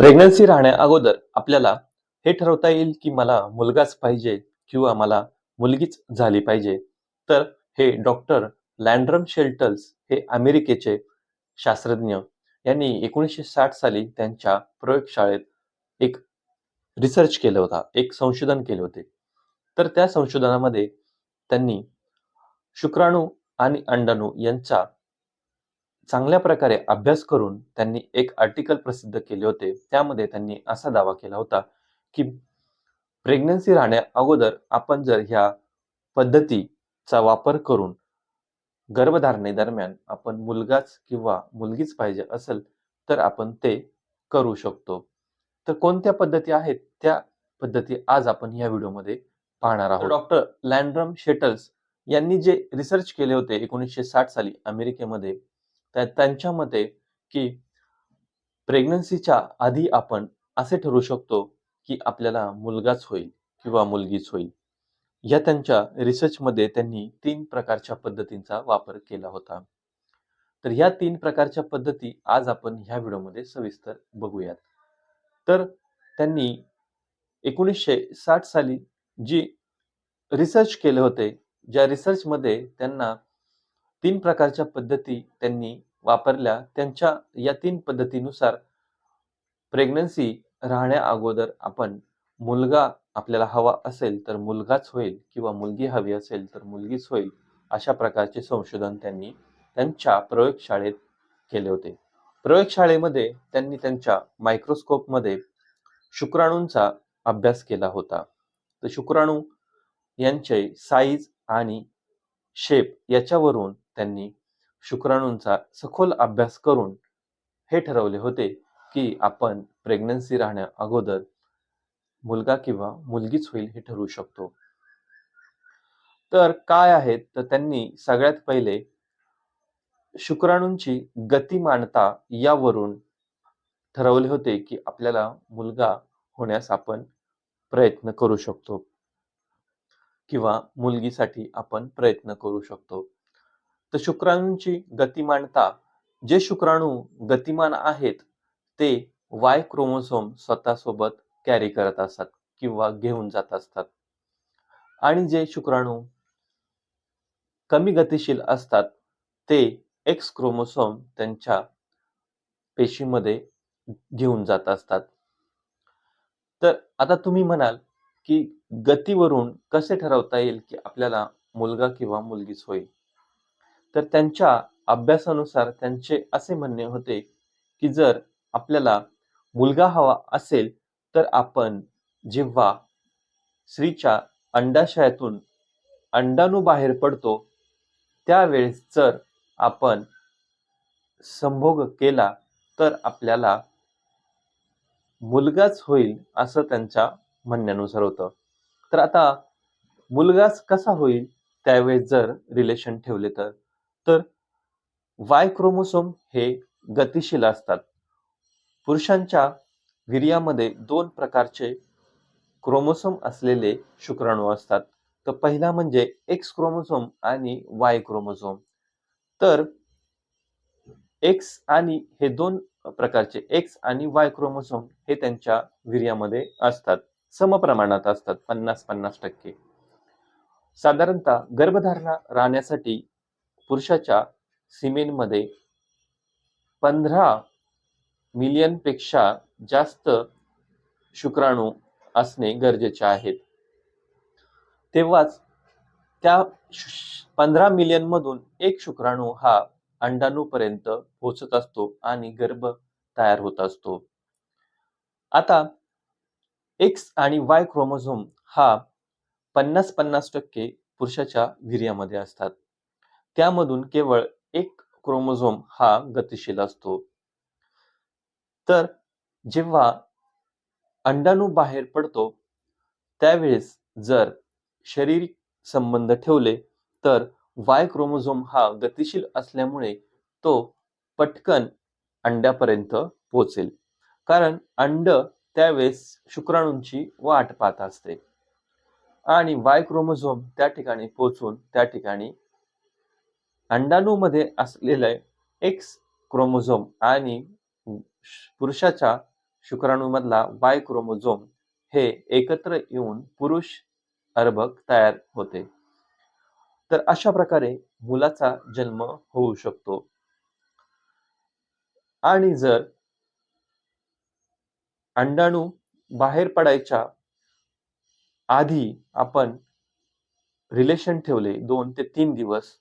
Pregnancy राहण्या अगोदर आपल्याला हे ठरवता येईल की मला मुलगाच पाहिजे किंवा मला मुलगीच झाली पाहिजे. तर हे डॉक्टर लँड्रम शेल्टल्स हे अमेरिकेचे शास्त्रज्ञ यांनी एकोणीसशे साठ साली त्यांच्या प्रयोगशाळेत एक रिसर्च केलं होता एक संशोधन केले होते. तर त्या संशोधनामध्ये त्यांनी शुक्राणू आणि अंडाणू यांचा चांगल्या प्रकारे अभ्यास करून त्यांनी एक आर्टिकल प्रसिद्ध केले होते. त्यामध्ये त्यांनी असा दावा केला होता की प्रेग्नन्सी राहण्या अगोदर आपण जर ह्या पद्धतीचा वापर करून गर्भधारणे दरम्यान आपण मुलगाच किंवा मुलगीच पाहिजे असेल तर आपण ते करू शकतो. तर कोणत्या पद्धती आहेत? त्या पद्धती आज आपण या व्हिडिओमध्ये पाहणार आहोत. डॉक्टर लँड्रम शेटल्स यांनी जे रिसर्च केले होते एकोणीसशे साठ साली अमेरिकेमध्ये त्यांच्या मते की प्रेग्नन्सीच्या आधी आपण असे ठरवू शकतो की आपल्याला मुलगाच होईल किंवा मुलगीच होईल. या त्यांच्या रिसर्चमध्ये त्यांनी तीन प्रकारच्या पद्धतींचा वापर केला होता. तर ह्या तीन प्रकारच्या पद्धती आज आपण ह्या व्हिडिओमध्ये सविस्तर बघूयात. तर त्यांनी एकोणीसशे साठ साली जी रिसर्च केले होते ज्या रिसर्चमध्ये त्यांना तीन प्रकारच्या पद्धती त्यांनी वापरल्या. त्यांच्या या तीन पद्धतीनुसार प्रेग्नन्सी राहण्या अगोदर आपण मुलगा आपल्याला हवा असेल तर मुलगाच होईल किंवा मुलगी हवी असेल तर मुलगीच होईल अशा प्रकारचे संशोधन त्यांनी त्यांच्या प्रयोगशाळेत केले होते. प्रयोगशाळेमध्ये त्यांनी त्यांच्या मायक्रोस्कोपमध्ये शुक्राणूंचा अभ्यास केला होता. तर शुक्राणू यांचे साईज आणि शेप याच्यावरून त्यांनी शुक्राणूंचा सखोल अभ्यास करून हे ठरवले होते की आपण प्रेग्नन्सी राहण्या अगोदर मुलगा किंवा मुलगीच होईल हे ठरवू शकतो. तर काय आहेत तर त्यांनी सगळ्यात पहिले शुक्राणूंची गतिमानता यावरून ठरवले होते की आपल्याला मुलगा होण्यास आपण प्रयत्न करू शकतो. किंवा मुलगीसाठी आपण प्रयत्न करू शकतो. तर शुक्राणूंची गतिमानता जे शुक्राणू गतिमान आहेत ते वाय क्रोमोसोम स्वतःसोबत कॅरी करत असतात किंवा घेऊन जात असतात. आणि जे शुक्राणू कमी गतिशील असतात ते एक्स क्रोमोसोम त्यांच्या पेशीमध्ये घेऊन जात असतात. तर आता तुम्ही म्हणाल की गतीवरून कसे ठरवता येईल की आपल्याला मुलगा किंवा मुलगीच होईल? तर त्यांच्या अभ्यासानुसार त्यांचे असे म्हणणे होते की जर आपल्याला मुलगा हवा असेल तर आपण जेव्हा स्त्रीच्या अंडाशयातून अंडाणू बाहेर पडतो त्यावेळेस जर आपण संभोग केला तर आपल्याला मुलगाच होईल असं त्यांच्या म्हणण्यानुसार होतं. तर आता मुलगाच कसा होईल त्यावेळेस जर रिलेशन ठेवले तर? तर वाय क्रोमोसोम हे गतिशील असतात. पुरुषांच्या वीर्यामध्ये दोन प्रकारचे क्रोमोसोम असलेले शुक्राणू असतात. तर पहिला म्हणजे एक्स क्रोमोसोम आणि वाय क्रोमोसोम तर एक्स आणि हे दोन प्रकारचे एक्स आणि वाय क्रोमोसोम हे त्यांच्या वीर्यामध्ये असतात. समप्रमाणात असतात पन्नास पन्नास टक्के. साधारणतः गर्भधारणा राहण्यासाठी पुरुषाच्या सिमेंटमध्ये पंधरा मिलियनपेक्षा जास्त शुक्राणू असणे गरजेचे आहेत तेव्हाच त्या पंधरा मिलियन मधून एक शुक्राणू हा अंडाणूपर्यंत पोहोचत असतो आणि गर्भ तयार होत असतो. आता एक्स आणि वाय क्रोमोझोम हा पन्नास पन्नास टक्के पुरुषाच्या वीर्यामध्ये असतात. त्यामधून केवळ एक क्रोमोझोम हा गतिशील असतो. तर जेव्हा अंडाणू बाहेर पडतो त्यावेळेस जर शारीरिक संबंध ठेवले तर वाय क्रोमोझोम हा गतिशील असल्यामुळे तो पटकन अंड्यापर्यंत पोचेल कारण अंड त्यावेळेस शुक्राणूंची वाट पाहत असते. आणि वाय क्रोमोझोम त्या ठिकाणी पोचून त्या ठिकाणी अंडाणूमध्ये असलेले एक्स क्रोमोझोम आणि पुरुषाच्या शुक्राणूमधला वाय क्रोमोझोम हे एकत्र येऊन पुरुष अर्भक तयार होते. तर अशा प्रकारे मुलाचा जन्म होऊ शकतो. आणि जर अंडाणू बाहेर पडायच्या आधी आपण रिलेशन ठेवले दोन ते तीन दिवस.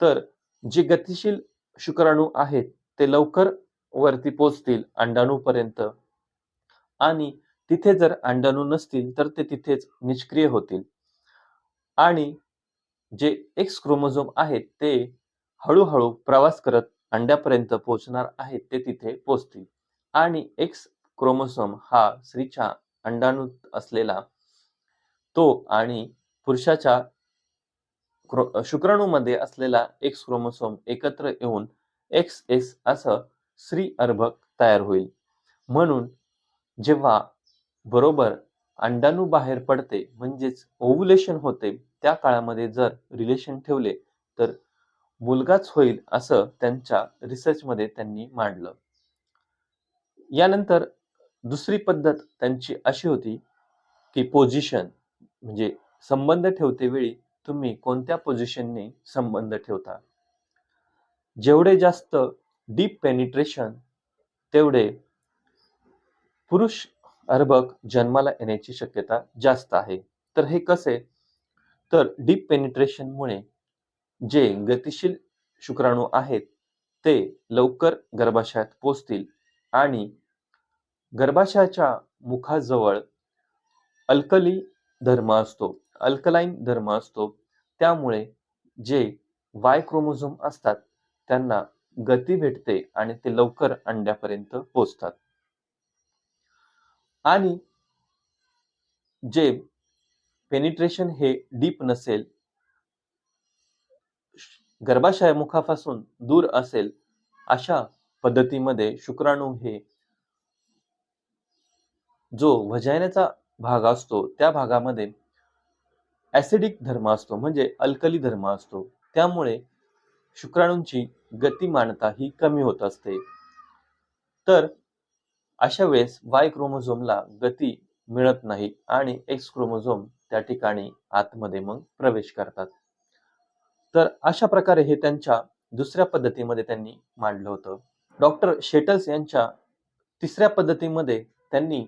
तर जे गतिशील शुक्राणू आहेत ते लवकर वरती पोचतील अंडाणूपर्यंत आणि तिथे जर अंडाणू नसतील तर ते तिथेच निष्क्रिय होतील. आणि जे एक्स क्रोमोझोम आहेत ते हळूहळू प्रवास करत अंड्यापर्यंत पोहोचणार आहेत ते तिथे पोचतील. आणि एक्स क्रोमोसोम हा स्त्रीच्या अंडाणूत असलेला तो आणि पुरुषाच्या शुक्राणूमध्ये असलेला एक्स क्रोमोसोम एकत्र येऊन एक्स एस असं स्त्री अर्भक तयार होईल. म्हणून जेव्हा बरोबर अंडाणू बाहेर पडते म्हणजेच ओव्हुलेशन होते त्या काळामध्ये जर रिलेशन ठेवले तर मुलगाच होईल असं त्यांच्या रिसर्चमध्ये त्यांनी मांडलं. यानंतर दुसरी पद्धत त्यांची अशी होती की पोझिशन म्हणजे संबंध ठेवते वेळी तुम्ही कोणत्या पोझिशनने संबंध ठेवता. जेवढे जास्त डीप पेनिट्रेशन तेवढे पुरुष अर्भक जन्माला येण्याची शक्यता जास्त आहे. तर हे कसे? तर डीप पेनिट्रेशनमुळे जे गतिशील शुक्राणू आहेत ते लवकर गर्भाशयात पोचतील आणि गर्भाशयाच्या मुखाजवळ अल्कली धर्म असतो. अल्कलाईन धर्म असतो. त्यामुळे जे वाय क्रोमोझोम असतात त्यांना गती भेटते आणि ते लवकर अंड्यापर्यंत पोचतात. आणि जे पेनिट्रेशन हे डीप नसेल गर्भाशय मुखापासून दूर असेल अशा पद्धतीमध्ये शुक्राणू हे जो वजायनाचा भाग असतो त्या भागामध्ये ॲसिडिक धर्म असतो म्हणजे अल्कली धर्म असतो. त्यामुळे शुक्राणूंची गतिमानता ही कमी होत असते. तर अशा वेळेस वाय क्रोमोझोमला गती मिळत नाही आणि एक्स क्रोमोझोम त्या ठिकाणी आतमध्ये मग प्रवेश करतात. तर अशा प्रकारे हे त्यांच्या दुसऱ्या पद्धतीमध्ये त्यांनी मांडलं होतं. डॉक्टर शेटल्स यांच्या तिसऱ्या पद्धतीमध्ये त्यांनी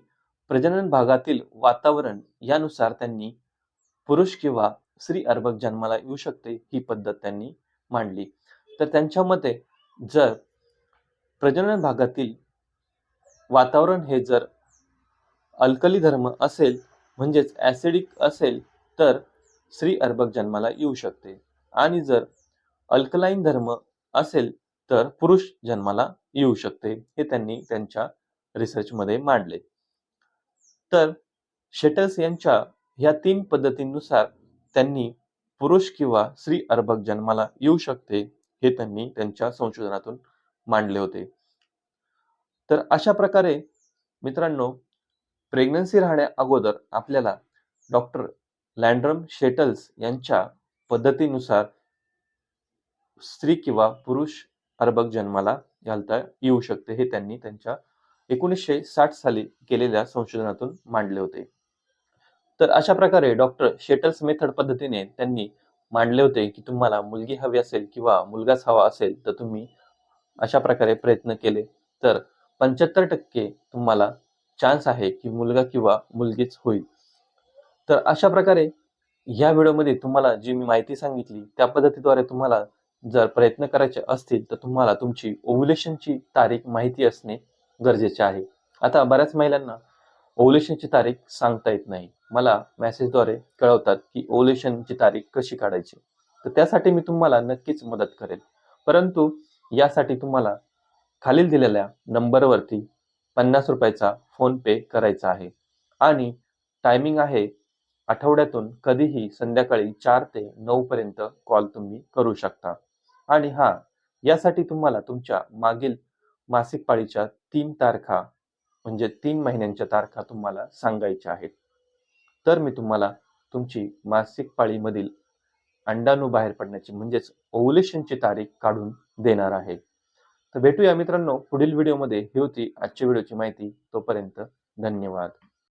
प्रजनन भागातील वातावरण यानुसार त्यांनी पुरुष किंवा स्त्री अर्भक जन्माला येऊ शकते ही पद्धत त्यांनी मांडली. तर त्यांच्या मते जर प्रजनन भागातील वातावरण हे जर अल्कली धर्म असेल म्हणजेच ॲसिडिक असेल तर स्त्री अर्भक जन्माला येऊ शकते. आणि जर अल्कलाईन धर्म असेल तर पुरुष जन्माला येऊ शकते हे त्यांनी त्यांच्या रिसर्चमध्ये मांडले. तर शेटल्स यांच्या ह्या तीन पद्धतींनुसार त्यांनी पुरुष किंवा स्त्री अर्भक जन्माला येऊ शकते हे त्यांनी त्यांच्या संशोधनातून मांडले होते. तर अशा प्रकारे मित्रांनो प्रेग्नन्सी राहण्या अगोदर आपल्याला डॉक्टर लँड्रम शेटल्स यांच्या पद्धतीनुसार स्त्री किंवा पुरुष अर्भक जन्माला घालता येऊ शकते हे त्यांनी त्यांच्या एकोणीसशे साठ साली केलेल्या संशोधनातून मांडले होते. तर अशा प्रकारे डॉक्टर शेटल्स मेथड पद्धतीने त्यांनी मांडले होते की तुम्हाला मुलगी हवी असेल किंवा मुलगाच हवा असेल तर तुम्ही अशा प्रकारे प्रयत्न केले. तर पंच्याहत्तर टक्के तुम्हाला चान्स आहे की मुलगा किंवा मुलगीच होईल. तर अशा प्रकारे ह्या व्हिडिओमध्ये तुम्हाला जी मी माहिती सांगितली त्या पद्धतीद्वारे तुम्हाला जर प्रयत्न करायचे असतील तर तुम्हाला तुमची ओव्युलेशनची तारीख माहिती असणे गरजेचे आहे. आता बऱ्याच महिलांना ओव्युलेशनची तारीख सांगता येत नाही. मला मेसेजद्वारे कळवतात की ओव्युलेशनची तारीख कशी काढायची? तर त्यासाठी मी तुम्हाला नक्कीच मदत करेल. परंतु यासाठी तुम्हाला खालील दिलेल्या नंबरवरती पन्नास रुपयाचा फोन पे करायचा आहे. आणि टायमिंग आहे आठवड्यातून कधीही संध्याकाळी चार ते नऊ पर्यंत कॉल तुम्ही करू शकता. आणि हा यासाठी तुम्हाला तुमच्या मागील मासिक पाळीच्या तीन तारखा म्हणजे तीन महिन्यांच्या तारखा तुम्हाला सांगायच्या आहेत. तर मी तुम्हाला तुमची मासिक पाळीमधील अंडाणू बाहेर पडण्याची म्हणजेच ओव्हुलेशनची तारीख काढून देणार आहे. तर भेटूया मित्रांनो पुढील व्हिडिओमध्ये. ही होती आजच्या व्हिडिओची माहिती. तोपर्यंत धन्यवाद.